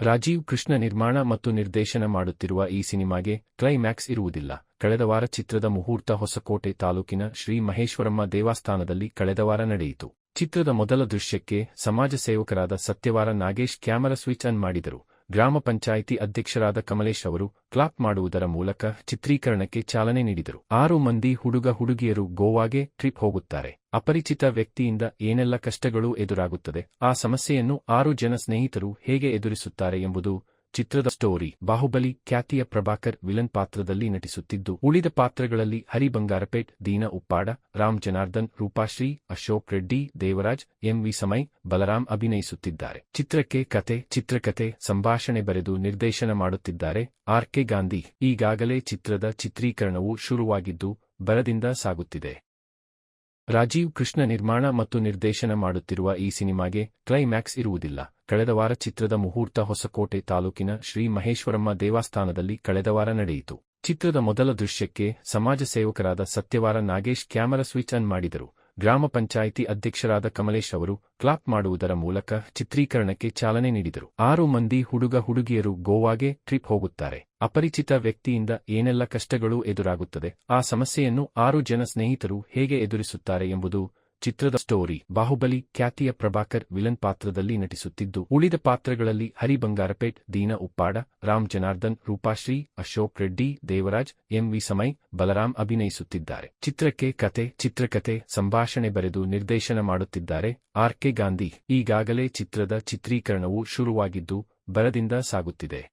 ರಾಜೀವ್ ಕೃಷ್ಣ ನಿರ್ಮಾಣ ಮತ್ತು ನಿರ್ದೇಶನ ಮಾಡುತ್ತಿರುವ ಈ ಸಿನಿಮಾಗೆ ಕ್ಲೈಮ್ಯಾಕ್ಸ್ ಇರುವುದಿಲ್ಲ. ಕಳೆದ ವಾರ ಚಿತ್ರದ ಮುಹೂರ್ತ ಹೊಸಕೋಟೆ ತಾಲೂಕಿನ ಶ್ರೀ ಮಹೇಶ್ವರಮ್ಮ ದೇವಸ್ಥಾನದಲ್ಲಿ ಕಳೆದ ವಾರ ನಡೆಯಿತು. ಚಿತ್ರದ ಮೊದಲ ದೃಶ್ಯಕ್ಕೆ ಸಮಾಜ ಸೇವಕರಾದ Satyavara Nagesh camera switch on ಮಾಡಿದರು. ಗ್ರಾಮ ಪಂಚಾಯಿತಿ ಅಧ್ಯಕ್ಷರಾದ ಕಮಲೇಶ್ ಅವರು ಕ್ಲಾಪ್ ಮಾಡುವುದರ ಮೂಲಕ ಚಿತ್ರೀಕರಣಕ್ಕೆ ಚಾಲನೆ ನೀಡಿದರು. ಆರು ಮಂದಿ ಹುಡುಗ ಹುಡುಗಿಯರು ಗೋವಾಗೆ ಟ್ರಿಪ್ ಹೋಗುತ್ತಾರೆ. ಅಪರಿಚಿತ ವ್ಯಕ್ತಿಯಿಂದ ಏನೆಲ್ಲ ಕಷ್ಟಗಳು ಎದುರಾಗುತ್ತದೆ, ಆ ಸಮಸ್ಯೆಯನ್ನು ಆರು ಜನ ಸ್ನೇಹಿತರು ಹೇಗೆ ಎದುರಿಸುತ್ತಾರೆ ಎಂಬುದು ಚಿತ್ರದ ಸ್ಟೋರಿ ಬಾಹುಬಲಿ ಖ್ಯಾತಿಯ ಪ್ರಭಾಕರ್ ವಿಲನ್ ಪಾತ್ರದಲ್ಲಿ ನಟಿಸುತ್ತಿದ್ದು, ಉಳಿದ ಪಾತ್ರಗಳಲ್ಲಿ ಹರಿ ಬಂಗಾರಪೇಟ್ ದೀನ ಉಪ್ಪಾಡ, ರಾಮ್ ಜನಾರ್ದನ್, ರೂಪಾಶ್ರೀ, ಅಶೋಕ್ ರೆಡ್ಡಿ, ದೇವರಾಜ್, ಎಂ ವಿ ಸಮೈ, ಬಲರಾಮ್ ಅಭಿನಯಿಸುತ್ತಿದ್ದಾರೆ. ಚಿತ್ರಕ್ಕೆ ಕತೆ, ಚಿತ್ರಕತೆ, ಸಂಭಾಷಣೆ ಬರೆದು ನಿರ್ದೇಶನ ಮಾಡುತ್ತಿದ್ದಾರೆ ಆರ್ ಕೆ ಗಾಂಧಿ. ಈಗಾಗಲೇ ಚಿತ್ರದ ಚಿತ್ರೀಕರಣವು ಶುರುವಾಗಿದ್ದು ಬರದಿಂದ ಸಾಗುತ್ತಿದೆ. ರಾಜೀವ್ ಕೃಷ್ಣ ನಿರ್ಮಾಣ ಮತ್ತು ನಿರ್ದೇಶನ ಮಾಡುತ್ತಿರುವ ಈ ಸಿನಿಮಾಗೆ ಕ್ಲೈಮ್ಯಾಕ್ಸ್ ಇರುವುದಿಲ್ಲ. ಕಳೆದ ವಾರ ಚಿತ್ರದ ಮುಹೂರ್ತ ಹೊಸಕೋಟೆ ತಾಲೂಕಿನ ಶ್ರೀ ಮಹೇಶ್ವರಮ್ಮ ದೇವಸ್ಥಾನದಲ್ಲಿ ಕಳೆದ ವಾರ ನಡೆಯಿತು. ಚಿತ್ರದ ಮೊದಲ ದೃಶ್ಯಕ್ಕೆ ಸಮಾಜ ಸೇವಕರಾದ Satyavara Nagesh camera switch on ಮಾಡಿದರು. ಗ್ರಾಮ ಪಂಚಾಯಿತಿ ಅಧ್ಯಕ್ಷರಾದ ಕಮಲೇಶ್ ಅವರು ಕ್ಲಾಪ್ ಮಾಡುವುದರ ಮೂಲಕ ಚಿತ್ರೀಕರಣಕ್ಕೆ ಚಾಲನೆ ನೀಡಿದರು. ಆರು ಮಂದಿ ಹುಡುಗ ಹುಡುಗಿಯರು ಗೋವಾಗೆ ಟ್ರಿಪ್ ಹೋಗುತ್ತಾರೆ. ಅಪರಿಚಿತ ವ್ಯಕ್ತಿಯಿಂದ ಏನೆಲ್ಲ ಕಷ್ಟಗಳು ಎದುರಾಗುತ್ತದೆ, ಆ ಸಮಸ್ಯೆಯನ್ನು ಆರು ಜನ ಸ್ನೇಹಿತರು ಹೇಗೆ ಎದುರಿಸುತ್ತಾರೆ ಎಂಬುದು ಚಿತ್ರದ ಸ್ಟೋರಿ ಬಾಹುಬಲಿ, ಖ್ಯಾತಿಯ ಪ್ರಭಾಕರ್ ವಿಲನ್ ಪಾತ್ರದಲ್ಲಿ ನಟಿಸುತ್ತಿದ್ದು, ಉಳಿದ ಪಾತ್ರಗಳಲ್ಲಿ ಹರಿ ಬಂಗಾರಪೇಟ್ ದೀನ ಉಪ್ಪಾಡ, ರಾಮ್ ಜನಾರ್ದನ್, ರೂಪಾಶ್ರೀ, ಅಶೋಕ್ ರೆಡ್ಡಿ, ದೇವರಾಜ್, ಎಂ ವಿ ಸಮೈ, ಬಲರಾಮ್ ಅಭಿನಯಿಸುತ್ತಿದ್ದಾರೆ. ಚಿತ್ರಕ್ಕೆ ಕತೆ, ಚಿತ್ರಕತೆ, ಸಂಭಾಷಣೆ ಬರೆದು ನಿರ್ದೇಶನ ಮಾಡುತ್ತಿದ್ದಾರೆ ಆರ್ ಕೆ ಗಾಂಧಿ. ಈಗಾಗಲೇ ಚಿತ್ರದ ಚಿತ್ರೀಕರಣವು ಶುರುವಾಗಿದ್ದು ಬರದಿಂದ ಸಾಗುತ್ತಿದೆ.